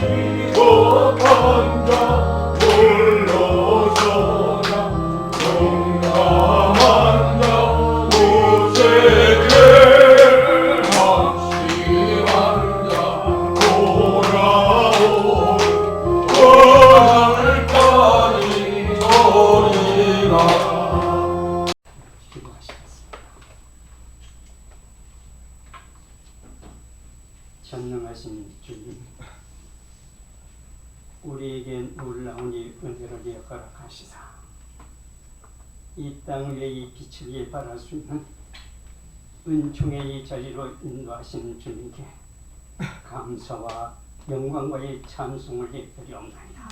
비 이 땅 위에 이 빛을 예발할 수 있는 은총의 이 자리로 인도하시는 주님께 감사와 영광과의 찬송을 예드리옵나이다.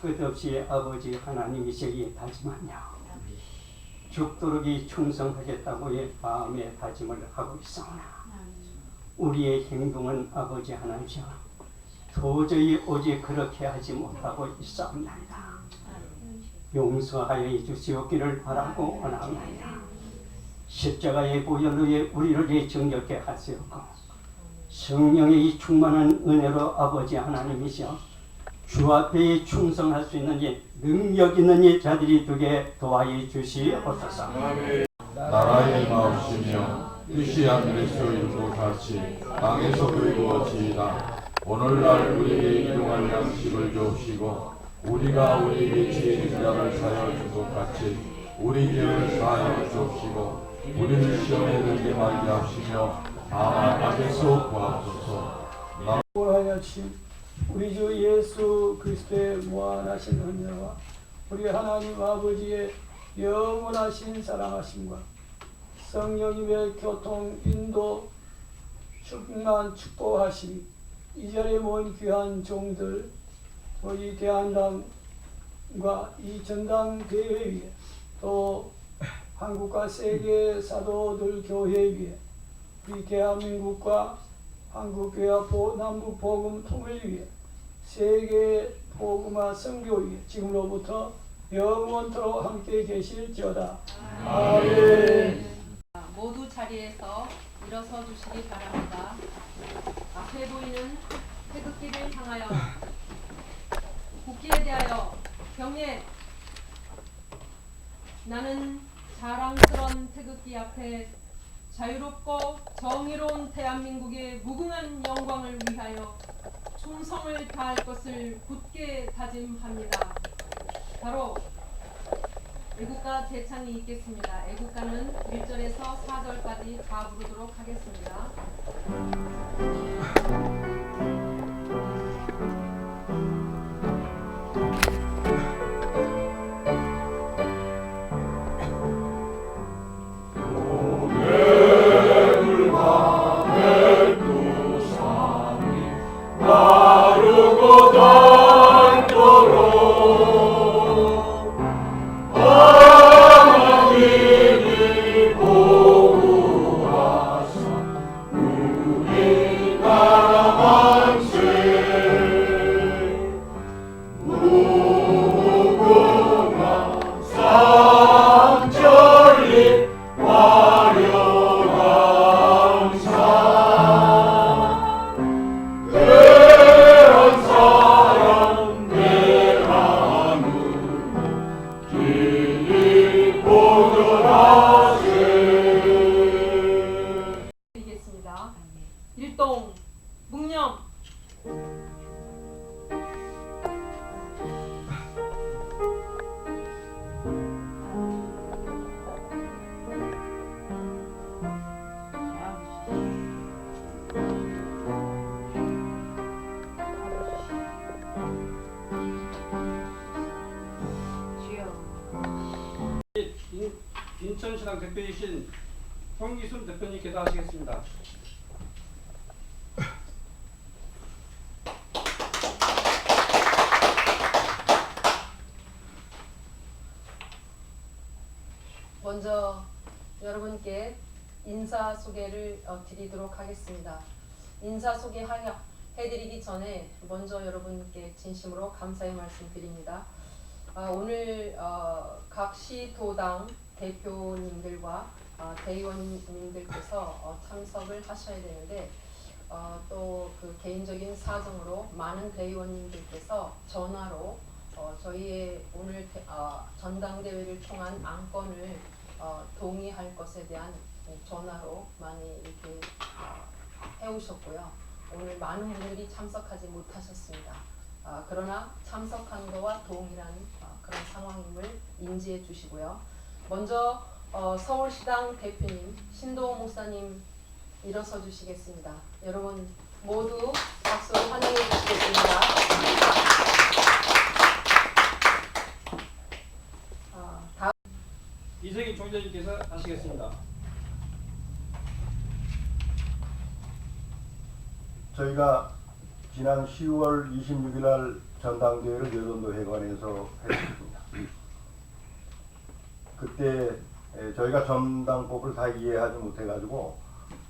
끝없이 아버지 하나님이시기에 다짐하냐. 죽도록 이 충성하겠다고의 마음의 다짐을 하고 있사오나. 우리의 행동은 아버지 하나님이여 도저히 오직 그렇게 하지 못하고 있사옵나이다 용서하여 주시옵기를 바라고 원하옵나이다 십자가의 보혈로의 우리를 이 정결케 하시옵고 성령의 이 충만한 은혜로 아버지 하나님이시여 주 앞에 충성할 수 있는 이 능력 있는 이 자들이 되게 도와해 주시옵소서. 나라의 마음이며 뜻이 하늘에서 이루고 같이 땅에서도 이루어지이다 오늘날 우리에게 일용할 양식을 주옵시고 우리가 우리에게 지은 자를 사하여 준것 같이 우리 죄를 사하여 주옵시고 우리를 시험에 들게 말게 하시며 다만 악에서 구하소서. 하여 주신 우리 주 예수 그리스도의 무한하신 은혜와 우리 하나님 아버지의 영원하신 사랑하심과 성령님의 교통 인도 충만 축복하심 이 자리에 모인 귀한 종들 우리 대한당과 이 전당 대회 위에 또 한국과 세계 사도들 교회 위에 우리 대한민국과 한국교회 보- 남북 복음 통일 위해 세계 복음화 선교 위해 지금로부터 영원토록 함께 계실지어다. 아멘. 모두 자리에서 일어서 주시기 바랍니다. 앞에 보이는 태극기를 향하여 국기에 대하여 경례 나는 자랑스런 태극기 앞에 자유롭고 정의로운 대한민국의 무궁한 영광을 위하여 충성을 다할 것을 굳게 다짐합니다. 바로 애국가 제창이 있겠습니다. 애국가는 1절에서 4절까지 다 부르도록 하겠습니다. 인천신당 대표이신 홍기순 대표님께서 하시겠습니다. 먼저 여러분께 인사 소개를 어, 드리도록 하겠습니다. 인사 소개 해드리기 전에 먼저 여러분께 진심으로 감사의 말씀 드립니다. 아, 오늘 어, 각 시도당 대표님들과 어, 대의원님들께서 어, 참석을 하셔야 되는데 어, 또 그 개인적인 사정으로 많은 대의원님들께서 전화로 어, 저희의 오늘 대- 어, 전당대회를 통한 안건을 어, 동의할 것에 대한 전화로 많이 이렇게 어, 해오셨고요. 오늘 많은 분들이 참석하지 못하셨습니다. 아, 그러나 참석한 거와 동일한 어, 그런 상황임을 인지해 주시고요. 먼저 어, 서울시당 대표님 신도호 목사님 일어서 주시겠습니다. 여러분 모두 박수로 환영해 주시겠습니다. 아, 다음 이세기 총재님께서 하시겠습니다. 저희가 지난 10월 26일 날 전당대회를 여전도 회관에서 했습니다. 그때 에, 저희가 전당법을 다 이해하지 못해가지고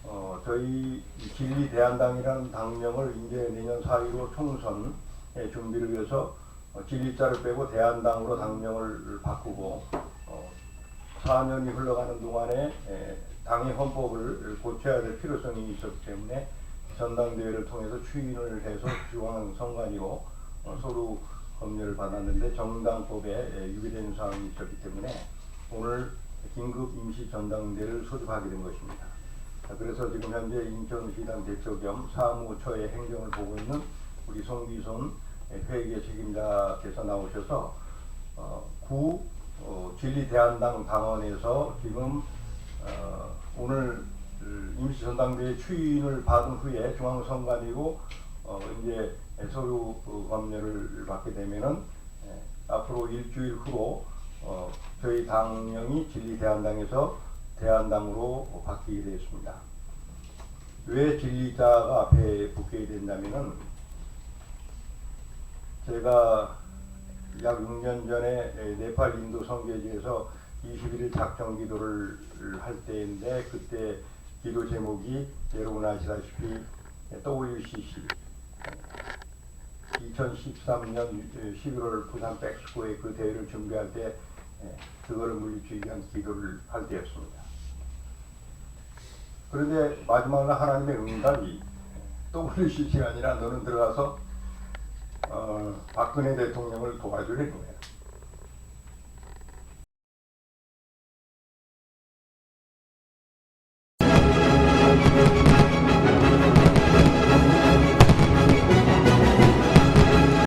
어, 저희 진리 대한당이라는 당명을 이제 내년 4.15 총선 에 준비를 위해서 어, 진리자를 빼고 대한당으로 당명을 바꾸고 어, 4년이 흘러가는 동안에 에, 당의 헌법을 고쳐야 될 필요성이 있었기 때문에 전당대회를 통해서 추인을 해서 중앙 선관위로 어, 서로 검열을 받았는데 정당법에 에, 유기된 사항이 있었기 때문에 오늘 긴급 임시 전당대회를 소집하게 된 것입니다. 아, 그래서 지금 현재 인천시당 대표 겸 사무처의 행정을 보고 있는 우리 송기손 회계 책임자께서 나오셔서 어, 구 어, 진리대한당 당원에서 지금 어, 오늘 그 임시 전당대회 추인을 받은 후에 중앙선관위고 어, 이제 서류 그 검열을 받게 되면은 예, 앞으로 일주일 후로 어, 저희 당명이 진리대한당에서 대한당으로 바뀌게 되었습니다. 왜 진리자가 앞에 붙게 된다면은 제가 약 6년 전에 네팔 인도 선교지에서 21일 작정 기도를 할 때인데 그때 기도 제목이 여러분 아시다시피 WCC 2013년 11월 부산 백스코의 그 대회를 준비할 때 예, 그거를 물리치기 위한 기도를 할 때였습니다. 그런데 마지막 날 하나님의 응답이 WCC가 아니라 너는 들어가서 어, 박근혜 대통령을 도와주려는 거예요.